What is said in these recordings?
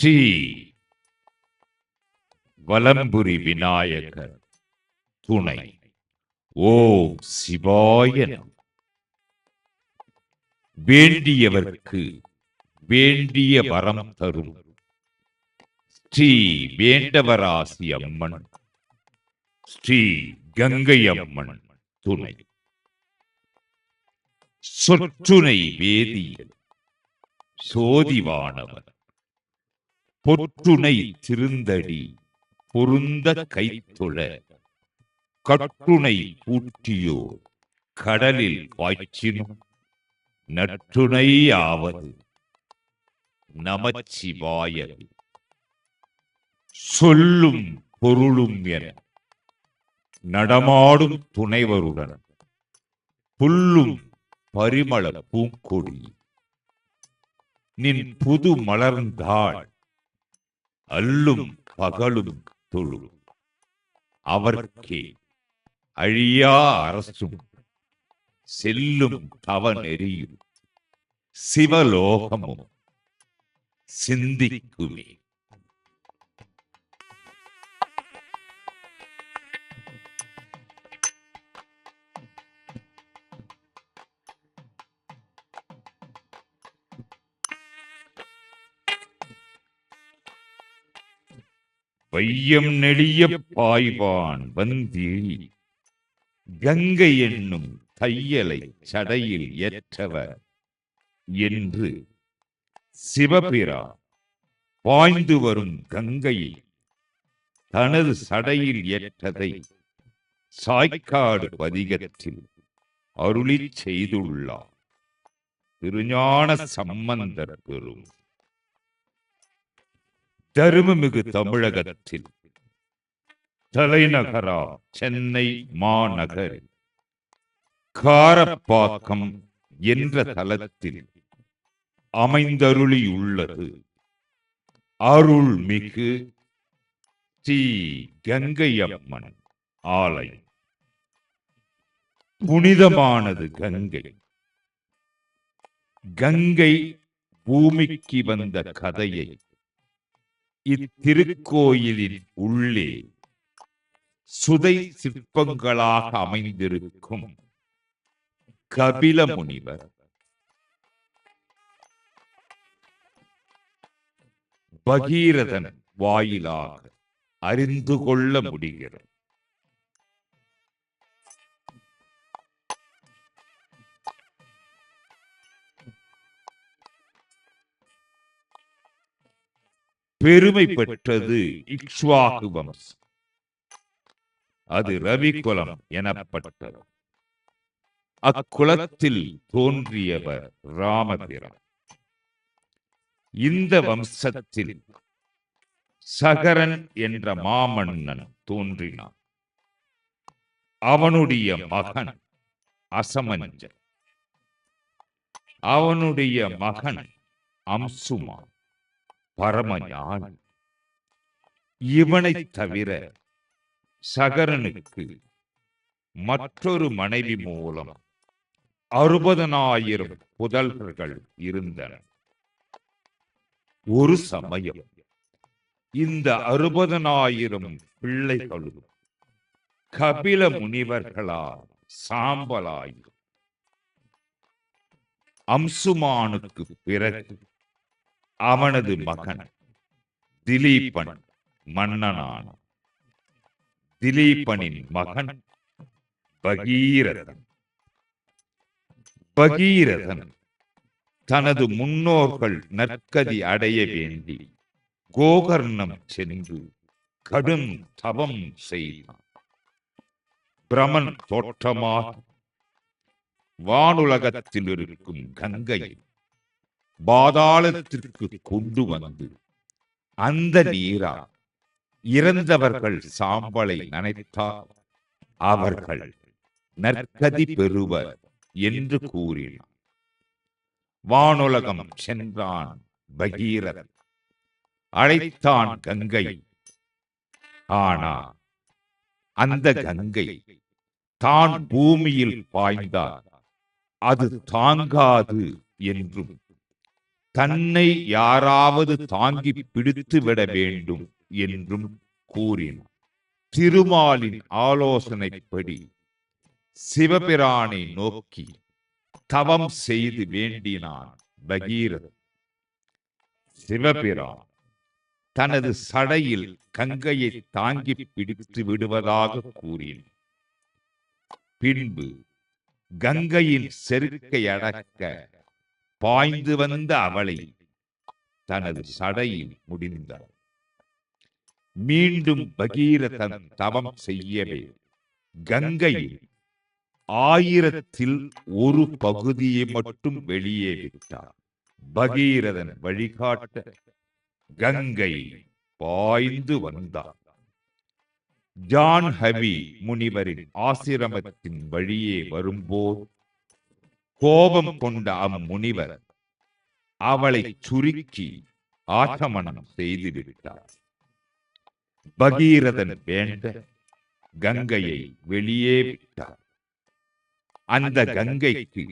ஸ்ரீ வலம்புரி விநாயகர் துணை. ஓம் சிவாய வேண்டியவர்க்கு வேண்டிய வரம் தரும். ஸ்ரீ வேண்டவராசி அம்மன் ஸ்ரீ கங்கை அம்மன் துணை. சொற்றுனை வேதியல் சோதிவானவர். பொற்றுனை திருந்தடி பொருந்த கைத்தொழ. கட்டுனை பூட்டியோ கடலில் பாய்ச்சினும் நற்றுணையாவது நமச்சிவாய சொல்லும் பொருளும் என நடமாடும் துணைவருடன் புல்லும் பரிமள பூங்கொடி. நின் புது மலர்ந்தாள் அல்லும் பகலும் தொழும். அவர்க்கே அழியா அரசும் செல்லும் தவ நெறியும் சிவலோகமும் சிந்திக்குமே. வையம் நெளிய பாய்வான் வந்திழி கங்கை என்னும் தையலை சடையில் ஏற்றவர் என்று சிவபிரா பாய்ந்து வரும் கங்கையை தனது சடையில் ஏற்றதை சாய்க்காடு பதிகத்தில் அருளி செய்துள்ளார். திருஞான சம்பந்தர் பெறும் தருமமிகு தமிழகத்தில் தலைநகரா சென்னை மாநகரில் காரப்பாக்கம் என்ற தலத்தில் அமைந்தருளியுள்ளது. அருள்மிகு ஸ்ரீ கங்கையம்மன் ஆலயம். புனிதமானது கங்கை. கங்கை பூமிக்கு வந்த கதையை இத்திருக்கோயிலின் உள்ளே சுதை சிற்பங்களாக அமைந்திருக்கும் கபில முனிவர் பகீரதன் வாயிலாக அறிந்து கொள்ள முடிகிறது. பெருமை பெற்றது இக்ஷ்வாகு வம்சம் அது ரவிகுலம் எனப்பட்டது. அக்குலத்தில் தோன்றியவர் ராமபிரான். இந்த வம்சத்தில் சகரன் என்ற மாமன்னன் தோன்றினான். அவனுடைய மகன் அசமஞ்சன். அவனுடைய மகன் அம்சுமா பரமஞான். இவனைத் தவிர சகரனுக்கு மற்றொரு மனைவி மூலம் அறுபதனாயிரம் புதல்வர்கள் இருந்தன. ஒரு சமயம் இந்த அறுபதனாயிரம் பிள்ளைகளும் கபில முனிவர்களால் சாம்பலாயிரம் அம்சுமானுக்கு பிறகு அவனது மகன். திலீபன் மன்னனான. திலீபனின் மகன் பகீரதன். பகீரதன் தனது முன்னோர்கள் நற்கதி அடைய வேண்டி கோகர்ணம் சென்று கடும் தவம் செய்தான். பிரமன் தோற்றமாக வானுலகத்தில் இருக்கும் கங்கையை பாதாளத்திற்கு கொண்டு வந்து அந்த நீரா இறந்தவர்கள் சாம்பலை நனைத்தால் அவர்கள் நற்கதி பெறுவர் என்று கூறினார் வானுலகம் சென்றான் பகீரதன் அழைத்தான் கங்கை. ஆனா அந்த கங்கை தான் பூமியில் பாய்ந்தார். அது தாங்காது என்றும் தன்னை யாராவது தாங்கி பிடித்து விட வேண்டும் என்றும் கூறினார் திருமாலின் ஆலோசனைப்படி சிவபிரானை நோக்கி தவம் செய்து வேண்டினான் பகீரதன். சிவபிரான் தனது சடையில் கங்கையை தாங்கி பிடித்து விடுவதாக கூறினார் பின்பு கங்கையின் செருக்கை அடக்க பாய்ந்து வந்த அவளை தனது சடையில் முடிந்தார் மீண்டும் பகீரதன் தவம் செய்யவே கங்கையில் ஆயிரத்தில் ஒரு பகுதியை மட்டும் வெளியே விட்டார் பகீரதன் வழிகாட்ட கங்கை பாய்ந்து வந்தார் ஜான் ஹவி முனிவரின் ஆசிரமத்தின் வழியே வரும்போது கோபம் கொண்ட அம்முனிவர் அவளை சுருக்கி ஆச்சமனம் செய்து விட்டார் பகீரதன் வேண்ட கங்கையை வெளியே விட்டார். அந்த கங்கைக்கு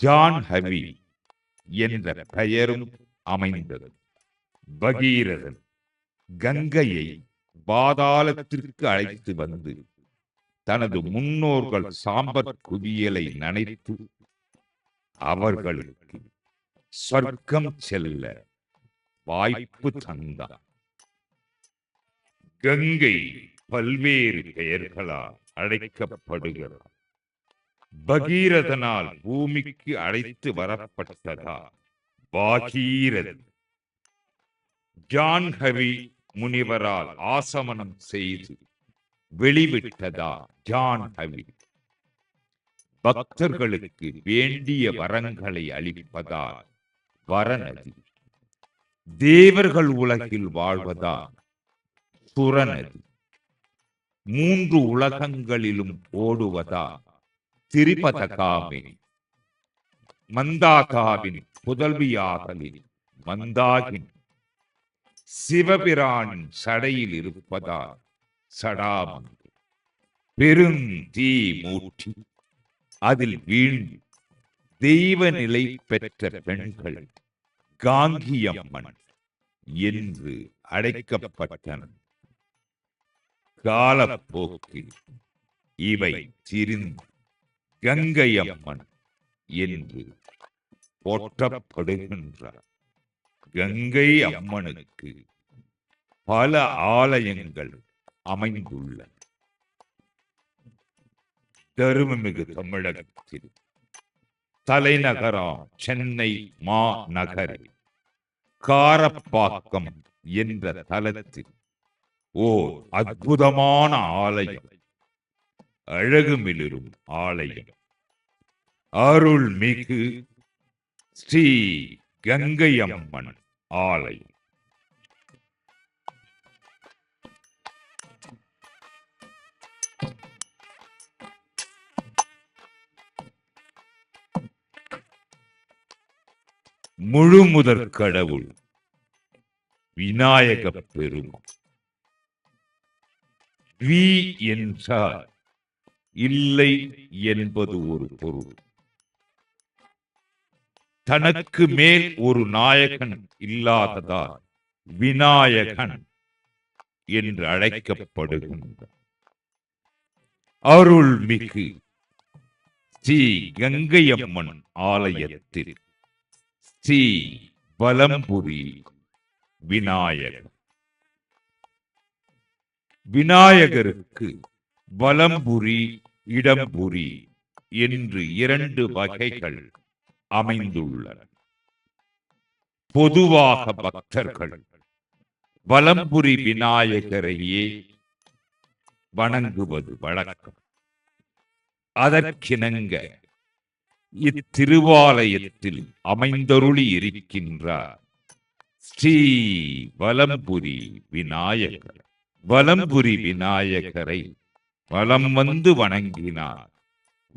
ஜான் ஹவி என்ற பெயரும் அமைந்தது. பகீரதன் கங்கையை பாதாளத்திற்கு அழைத்து வந்து தனது முன்னோர்கள் சாம்பற் குவியலை நனைத்து அவர்களுக்கு சொர்க்கம் செல்ல வாய்ப்பு தந்தார் கங்கை பல்வேறு பெயர்களால் அழைக்கப்படுகிறார் பகீரதனால் பூமிக்கு அழைத்து வரப்பட்டதா? பாகீரதன். ஜான்ஹவி முனிவரால் ஆசமனம் செய்து வெளிவிட்டதா? ஜான்ஹவி பக்தர்களுக்கு வேண்டிய வரங்களை அளிப்பதால் வரநதி தேவர்கள் உலகில் வாழ்வதா சுரநதி மூன்று உலகங்களிலும் ஓடுவதா திரிபதகாமே மந்தாகாவின் புதல்வியாகலில் மந்தாகின் சிவபிரானின் சடையில் இருப்பதால் சடாமந்து பெரும் தீ மூட்டி அதில் வீழ்ந்து தெய்வ நிலை பெற்ற பெண்கள் காங்கியம்மன் என்று அழைக்கப்பட்டன. காலப்போக்கில் இவை திரிந்து கங்கையம்மன் என்று போற்றப்படுகின்றார் கங்கை அம்மனுக்கு பல ஆலயங்கள் அமைந்துள்ளன. பெருமைமிகு தமிழகத்தில். தலைநகரம் சென்னை மாநகரில் காரப்பாக்கம் என்ற தலத்தில். ஓர் அற்புதமான ஆலயம். அழகுமிளிரும் ஆலயம். அருள்மிகு ஸ்ரீ கங்கையம்மன் ஆலயம். முழுமுதற் கடவுள் விநாயக பெருமான். வி என்றால் இல்லை என்பது ஒரு பொருள். தனக்கு மேல் ஒரு நாயகன் இல்லாததால் விநாயகன் என்று அழைக்கப்படுகின்றார். அருள்மிகு ஸ்ரீ கங்கையம்மன் ஆலயத்தில் ஸ்ரீ வலம்புரி விநாயகர். விநாயகருக்கு வலம்புரி இடம்புரி என்று இரண்டு வகைகள் அமைந்துள்ளன. பொதுவாக பக்தர்கள் வலம்புரி விநாயகரையே வணங்குவது வழக்கம். அதற்கிணங்க இத்திருவாலயத்தில் அமைந்தருளி இருக்கின்றார். ஸ்ரீ வலம்புரி விநாயகர். வலம்புரி விநாயகரை வலம் வந்து வணங்கினார்.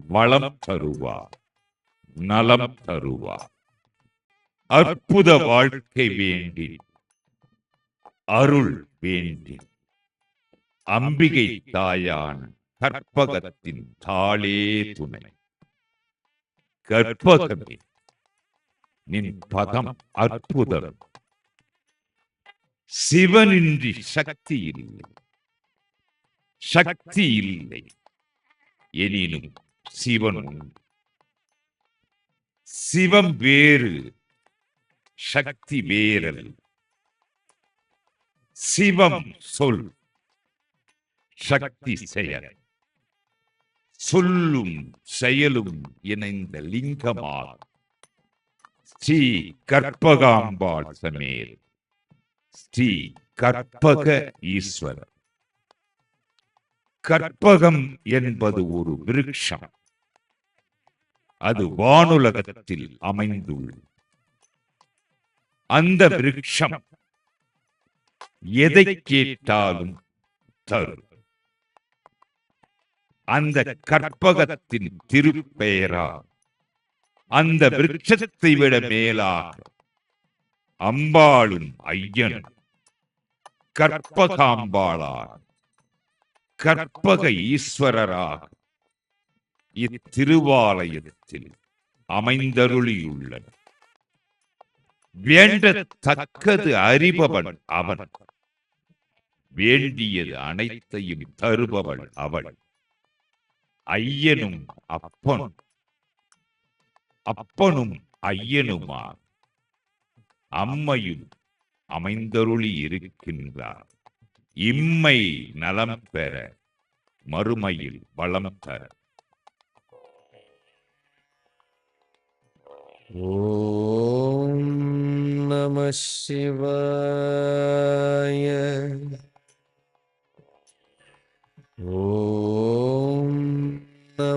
வளம் தருவார். நலம் தருவார். அற்புத வாழ்க்கை வேண்டி அருள் வேண்டி அம்பிகை தாயான கற்பகத்தின் தாளே துணை. கற்பகமே நின் பதம் அற்புதம். சிவனின்றி சக்தி இல்லை. சக்தி இல்லை. எனினும் சிவன் சிவம் வேறு சக்தி வேறல். சிவம் சொல் சக்தி செயல். சொல்லும் செயலும் இணைந்த லிங்கமாக ஸ்ரீ கற்பகாம்பாள் சமேல். ஸ்ரீ கற்பக ஈஸ்வரர். கற்பகம் என்பது ஒரு விருட்சம். அது வானுலகத்தில் அமைந்துள்ளது. அந்த விருட்சம் எதை கேட்டாலும் தரும். அந்த கற்பகத்தின் திருப்பெயரா. அந்த விருட்சத்தை விட மேலாக அம்பாளும் ஐயனும் கற்பகாம்பாளார். கற்பக ஈஸ்வரராக இத்திருவாலயத்தில் அமைந்தருளியுள்ளனர் வேண்டத்தக்கது அறிபவன் அவன். வேண்டியது அனைத்தையும் தருபவள் அவள். ஐயனும் அப்பன். அப்பனும் ஐயனுமா அம்மையும் அமைந்தருளி இருக்கின்றார். இம்மை நலம் பெற மறுமையில் வளம் தர. ஓம் நம சிவாய. ஓ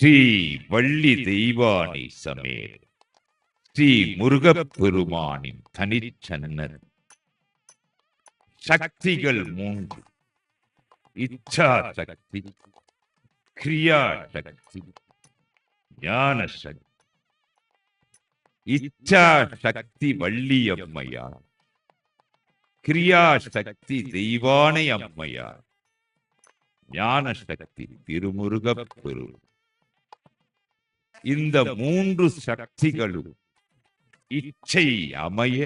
ஸ்ரீ வள்ளி தெய்வானை சமேர். ஸ்ரீ முருகப்பெருமானின் தனிச்சன்னர் சக்திகள் மூன்று. இச்சா சக்தி கிரியா சக்தி ஞான சக்தி. இச்சா சக்தி வள்ளியம்மையார் கிரியா சக்தி தெய்வானை அம்மையார். ஞான சக்தி திருமுருகப் பெருமான் இந்த மூன்று சக்திகளும் இச்சை அமைய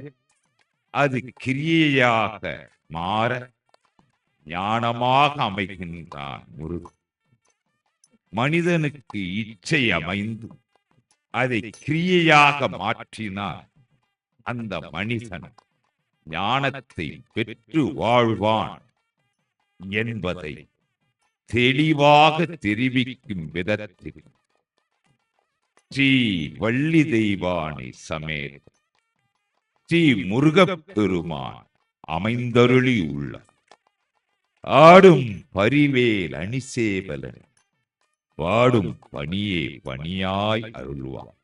அது கிரியையாக மாற ஞானமாக அமைகின்றான் முருகன். மனிதனுக்கு இச்சை அமைந்து அதை கிரியையாக மாற்றினார் அந்த மனிதன் ஞானத்தை பெற்று வாழ்வான் என்பதை தெளிவாக தெரிவிக்கும் விதத்தில் ஸ்ரீ வள்ளி தெய்வானை சமேத. ஸ்ரீ முருகப் பெருமான் அமைந்தருளி உள்ளார் ஆடும் பரிவேல் அணிசேவலன். பாடும் பணியே பணியாய் அருள்வான்.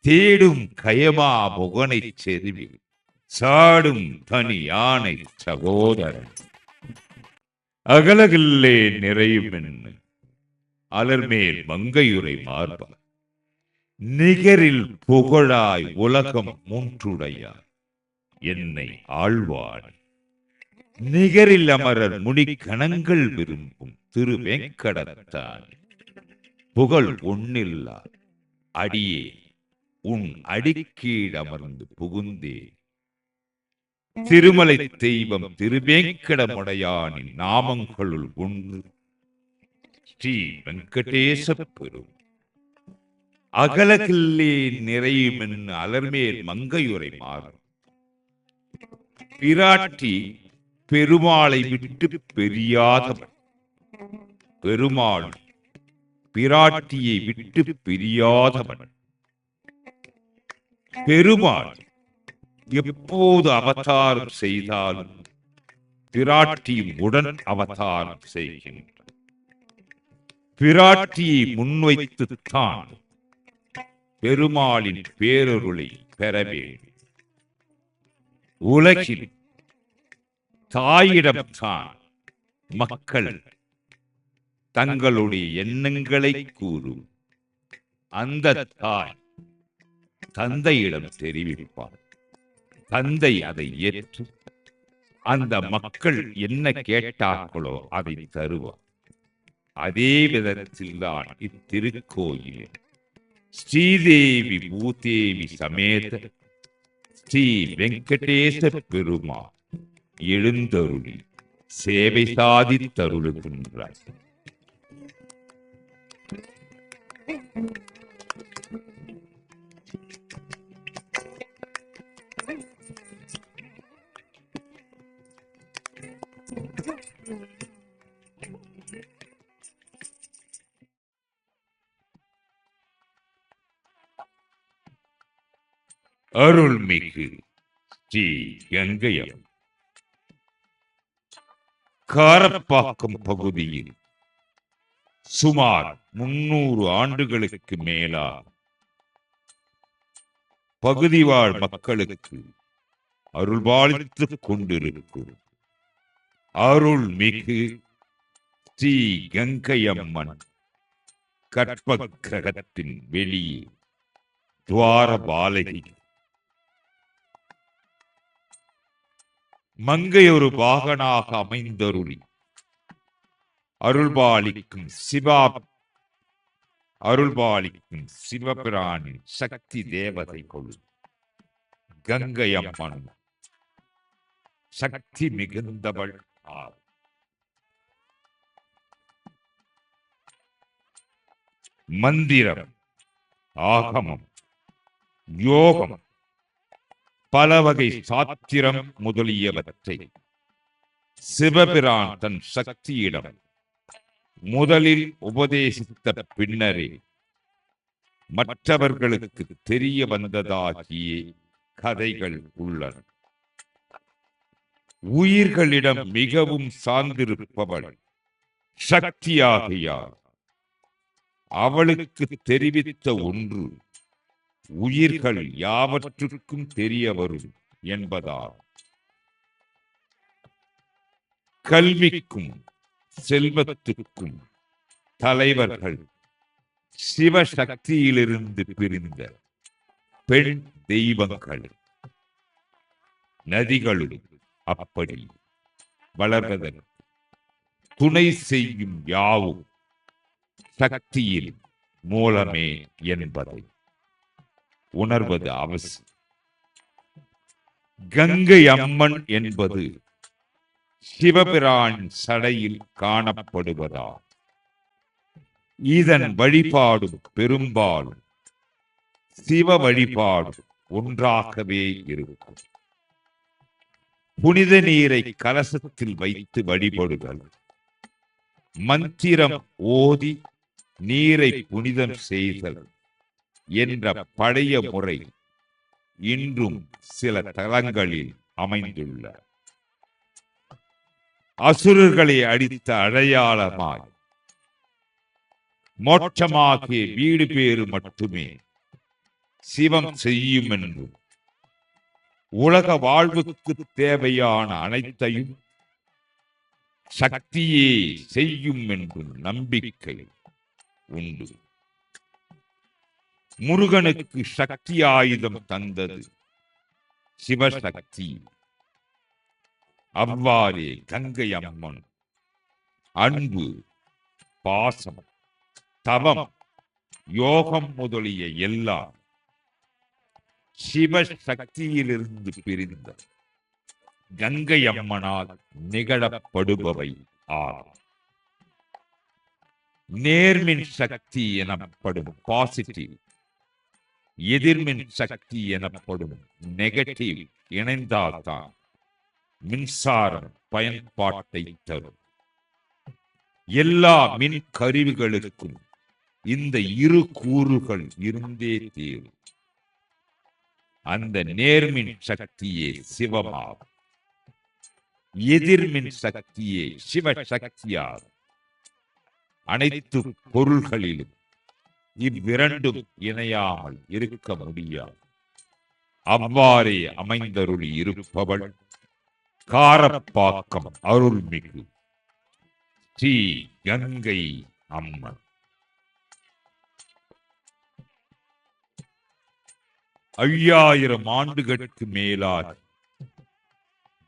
தேடும் கயமா புகனை செருவி. சாடும் தனி யானை சகோதரன். அகலகில்லே நிறையும் அலர்மேல் மங்கையுரை மார்பா. நிகரில் புகழாய் உலகம் மூன்றுடையார் என்னை ஆழ்வான் நிகரில் அமரர் முனி கணங்கள் விரும்பும் திரு வெங்கடத்தான் புகழ் ஒன்னில்லா அடியே உன் அடிக்கீழ் அமர்ந்து புகுந்தே. திருமலை தெய்வம் திருவேங்கடமுடையானின் நாமங்களுள் ஒன்று ஸ்ரீ வெங்கடேச பெரும் அகலகில்லே நிறையுமென் அலர்மேல் மங்கையுரை மாறும். பிராட்டி பெருமாளை விட்டு பெரியாதவன். பெருமாள் பிராட்டியை விட்டு பிரியாதவன். பெருமாள் எப்போது அவதாரம் செய்தாலும் பிராட்டியும் உடன் அவதாரம் செய்கின்றார் பிராட்டியை முன்வைத்துத்தான் பெருமாளின் பேரொருளை பெற வேண்டும் உலகில் தாயிடம்தான் மக்கள் தங்களுடைய எண்ணங்களை கூறும். அந்த தாய் தந்தையிடம் தெரிவிப்பார் தந்தை அதை ஏற்று அந்த மக்கள் என்ன கேட்டார்களோ அதை தருவார். அதே விதத்தில் தான் இத்திருக்கோயில் ஸ்ரீதேவி பூதேவி சமேத ஸ்ரீ வெங்கடேச பெருமா எழுந்தருளி சேவை சாதித்தருளுகின்றார். அருள்மிகு ஸ்ரீ கங்கையம். காரப்பாக்கம் பகுதியில் சுமார் முன்னூறு ஆண்டுகளுக்கு மேலா பகுதி வாழ் மக்களுக்கு அருள்பாலித்துக் கொண்டிருக்கும் அருள்மிகு ஸ்ரீ கங்கையம்மன் கற்ப கிரகத்தின் வெளியே துவார பாலகி மங்கை ஒரு வாகனாக அமைந்தருளி. அருள்பாலிக்கும் சிவா அருள்பாலிக்கும் சிவபிரானின் சக்தி தேவதை கொள். கங்கை அம்மன் சக்தி மிகுந்தவள் ஆகும் மந்திரம் ஆகமம் யோகம் பல வகை சாத்திரம் முதலியவற்றை. சிவபிரான் தன் சக்தியிடம் முதலில் உபதேசித்த பின்னரே மற்றவர்களுக்கு தெரிய வந்ததாகிய கதைகள் உள்ளன. உயிர்களிடம் மிகவும் சார்ந்திருப்பவள் சக்தியாகியார் அவளுக்கு தெரிவித்த ஒன்று உயிர்கள் யாவற்றுக்கும் தெரிய வரும் என்பதால். கல்விக்கும் செல்வத்துக்கும் தலைவர்கள் சிவசக்தியிலிருந்து பிரிந்த பெண் தெய்வங்கள். நதிகளும் அப்படி வளர்வதற்கு துணை செய்யும் யாவும் சக்தியில் மூலமே என்பதை. உணர்வது அவசியம். கங்கை அம்மன் என்பது சிவபிரான் சடையில் காணப்படுவதா? இதன் வழிபாடு பெரும்பாலும் சிவ வழிபாடு ஒன்றாகவே இருக்கும். புனித நீரை கலசத்தில் வைத்து வழிபடுதல் மந்திரம் ஓதி நீரை புனிதம் செய்தல் என்ற பழைய முறை இன்றும் சில தலங்களில் அமைந்துள்ள. அசுரர்களை அடித்த அடையாளமாய் மோட்சமாகிய வீடு பேறு மட்டுமே சிவம் செய்யும் என்றும் உலக வாழ்வுக்கு தேவையான அனைத்தையும் சக்தியே செய்யும் என்றும் நம்பிக்கை உண்டு. முருகனுக்கு சக்தி ஆயுதம் தந்தது. சிவசக்தி. அவ்வாறே கங்கை அம்மன். அன்பு பாசம் தவம் யோகம் முதலிய எல்லாம் சிவசக்தியிலிருந்து பிரிந்த கங்கை அம்மனால் நிகழப்படுபவை ஆகும் நேர்மின் சக்தி எனப்படும் பாசிட்டிவ். எதிர்மின் சக்தி எனப்படும் நெகட்டிவ் இணைந்தால்தான் மின்சாரம் பயன்பாட்டை தரும். எல்லா மின் கருவிகளுக்கும் இந்த இரு கூறுகள் இருந்தே தீரும். அந்த நேர்மின் சக்தியே சிவமாகும். எதிர்மின் சக்தியே சிவ சக்தியாகும் அனைத்து பொருள்களிலும் இவ்விரண்டும் இணையாமல் இருக்க முடியாது. அவ்வாறே அமைந்தருளி இருப்பவள் காரப்பாக்கம் அருள்மிகு. ஸ்ரீ கங்கை அம்மன். ஐயாயிரம் ஆண்டுகளுக்கு மேலாக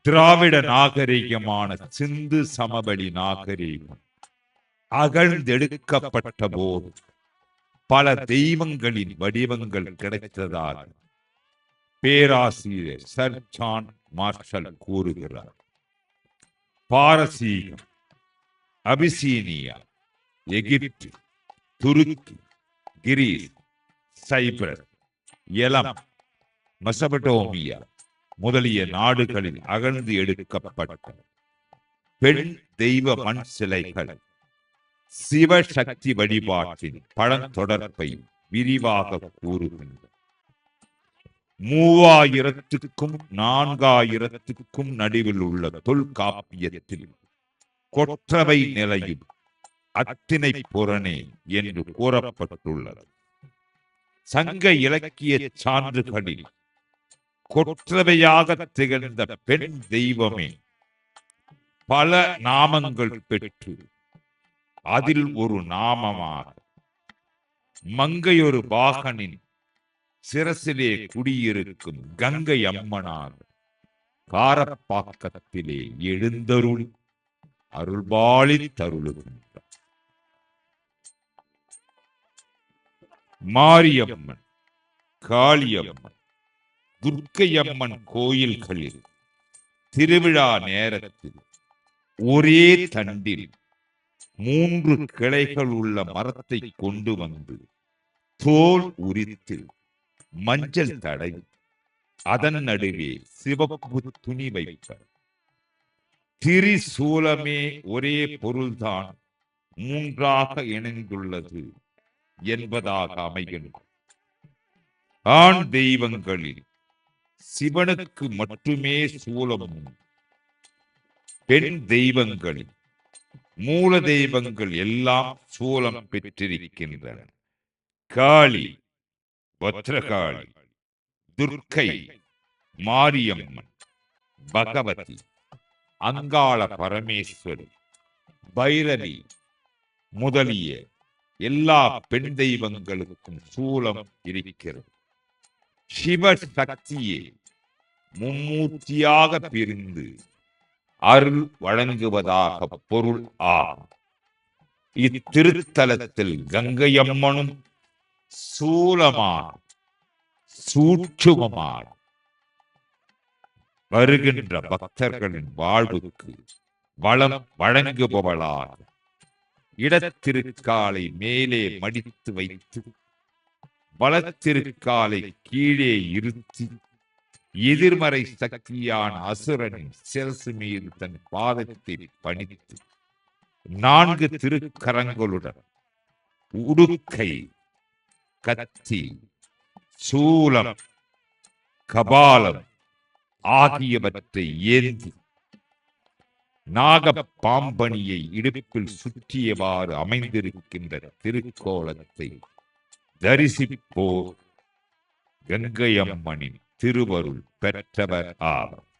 திராவிட நாகரிகமான சிந்து சமவெளி நாகரிகம் அகழ்ந்தெடுக்கப்பட்ட போது பல தெய்வங்களின் வடிவங்கள் கிடைத்ததால் பேராசிரியர் சர் ஜான் மார்ஷல் கூறுகிறார். பாரசீகம் அபிசீனியா எகிப்து துருக்கி கிரீஸ் சைப்ரஸ் எலம் மெசபடோமியா முதலிய நாடுகளில் அகழ்ந்து எடுக்கப்பட்ட பெண் தெய்வ மண் சிலைகள் சிவசக்தி வழிபாட்டின் பழந்தொடர்பை விரிவாக கூறுகின்றன. மூவாயிரத்துக்கும் நான்காயிரத்துக்கும் நடுவில் உள்ள தொல்காப்பியத்தில் கொற்றவை நிலையில் அத்தினை புறனே என்று கூறப்பட்டுள்ளது. சங்க இலக்கிய சான்றுகளில் கொற்றவையாக திகழ்ந்த பெண் தெய்வமே பல நாமங்கள் பெற்று அதில் ஒரு நாமமாக மங்கையொரு பாகனின் சிரசிலே குடியிருக்கும் கங்கை அம்மனாக காரப்பாக்கத்திலே எழுந்தருள் அருள்பாலி தருளுகின்றார். மாரியம்மன் காளியம்மன் துர்க்கையம்மன் கோயில்களில் திருவிழா நேரத்தில் ஒரே தண்டில் மூன்று கிளைகள் உள்ள மரத்தை கொண்டு வந்து தோல் உரித்து மஞ்சள் தடை அதன் நடுவே சிவப்பு துணி வைப்பர். திரிசூலமே ஒரே பொருள்தான் மூன்றாக இணைந்துள்ளது என்பதாக அமைகின்றது. ஆண் தெய்வங்களில் சிவனுக்கு மட்டுமே சூலம் உண்டு பெண் தெய்வங்களில் மூல தெய்வங்கள் எல்லாம் சூலம் பெற்றிருக்கின்றன. காளி பத்ரகாளி துர்க்கை மாரியம்மன் பகவதி அங்காள பரமேஸ்வரி பைரவி முதலிய எல்லா பெண் தெய்வங்களுக்கும் சூலம் இருக்கிறது. சிவ சக்தியே மும்மூர்த்தியாக பிரிந்து அருள் வழங்குவதாக பொருள் ஆகும் இத்திருத்தலத்தில் கங்கையம்மனும் சூலமான சூட்சுமமான வருகின்ற பக்தர்களின் வாழ்வுக்கு வளம் வழங்குபவளாக இடத்திருக்காலை மேலே மடித்து வைத்து வளத்திருக்காலை கீழே இருத்தி எதிர்மறை சக்தியான அசுரனின் சிரசு மீது தன் பாதத்தை பணித்து நான்கு திருக்கரங்களுடன் உடுக்கை கத்தி சூலம் கபாலம் ஆகியவற்றை ஏந்தி நாக பாம்பணியை இடுப்பில் சுற்றியவாறு அமைந்திருக்கின்ற திருக்கோலத்தை தரிசிப்போர் கங்கையம்மனின் திருவருள் பெற்றவர் ஆவர்.